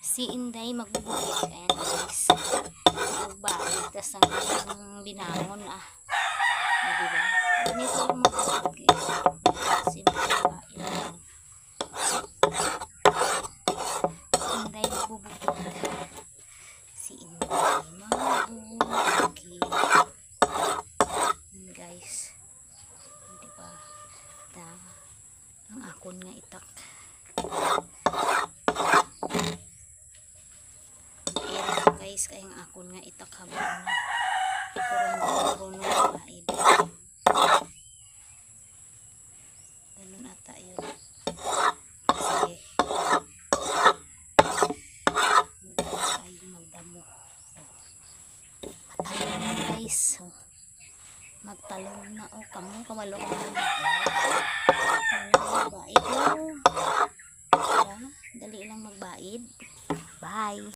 si Inday magbubukit. Ayan guys. Magbalik. Tapos ang binangon ah. O, diba? Ganito lang magbubukit ba? Yan. Inday magbubukit. Si Inday magbubukit. Yan guys. Diba? Ta ang akon nga itak. Ayan guys, kaya ang akon nga itak habang pero hindi marunong magbaid. Ganun ata yun. Hindi tayo magdamo. Matalong na guys. Oh. Magtalong na. Oh, kamo, kamalo ka na. Magbaid oh. Dali lang magbaid. Bye.